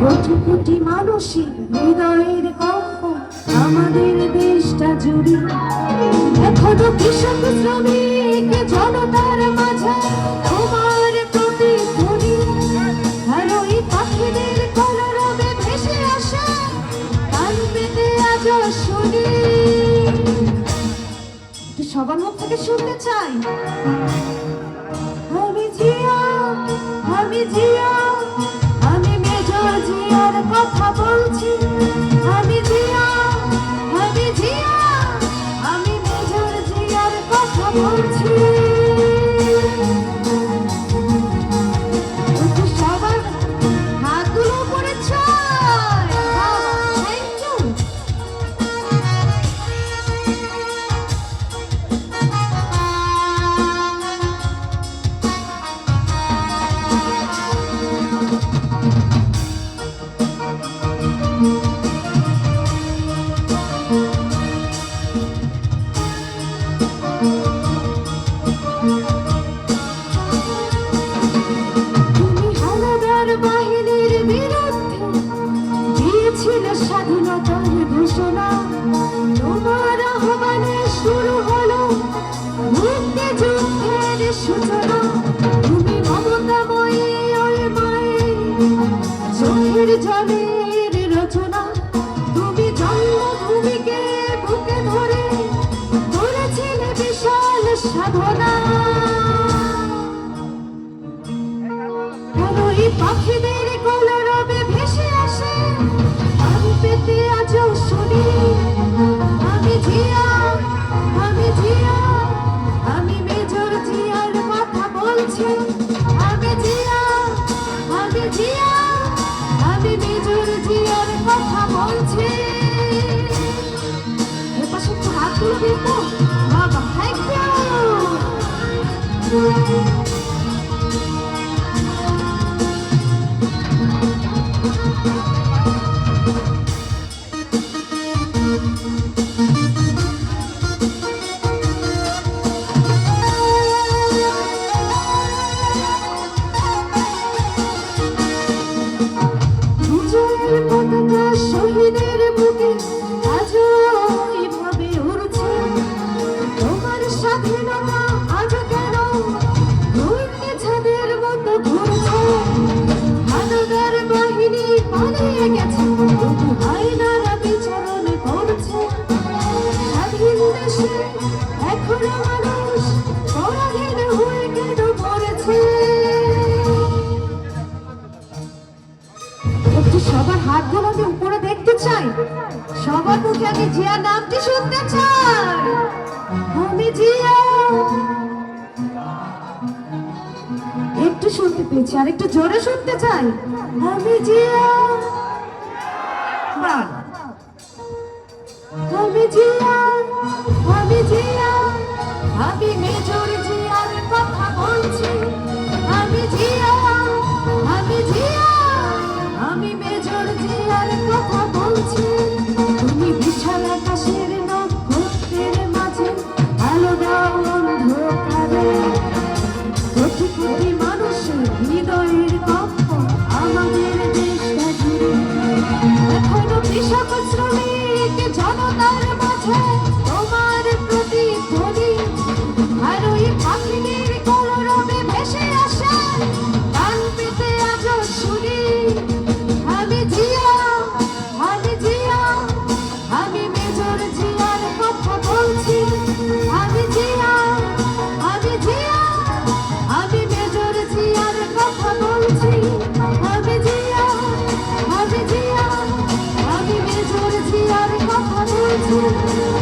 কোটি কোটি মানুষের হৃদয়ের কম্প আমাদের দেশটা জুড়ে। এখনও কৃষক, শ্রমিক, জনতার মাঝে সবার মুখ থেকে শুনতে চাই। কথা বলছি দিয়েছিল স্বাধীনতার ঘোষণা। তোমার আহ্বানে শুরু হলো মুক্তি যুদ্ধের সূচনা। তুমি মমতাময়ী ওই মায়ের চোখের জলের রচনা। তুমি জন্মভূমিকে বুকে ধরে করেছিলে বিশাল সাধনা। পাখিদের জিয়া আমি মেজর জিয়ার কথা বলছি। এপাশে একটু হাতগুলো দিন তো। বাবা থ্যাংক ইউ সবার হাতগুলো আমি উপরে দেখতে চাই, সবার মুখে আমি জিয়া নামটি শুনতে চাই। একটু শুনতে পেয়েছি আর একটু জোরে শুনতে চাই। আমি জিয়া। তোমার প্রতিধ্বনি আর ওই পাখিদের কলরবে ভেসে আসে গান পেতে আজ শুনি। আমি জিয়া আমি জিয়া, আমি মেজর জিয়ার কথা বলছি। আমি জিয়া আমি জিয়া, আমি মেজর জিয়ার কথা বলছি। আমি জিয়া আমি জিয়া। আমি মেজর জিয়ার কথা বলছি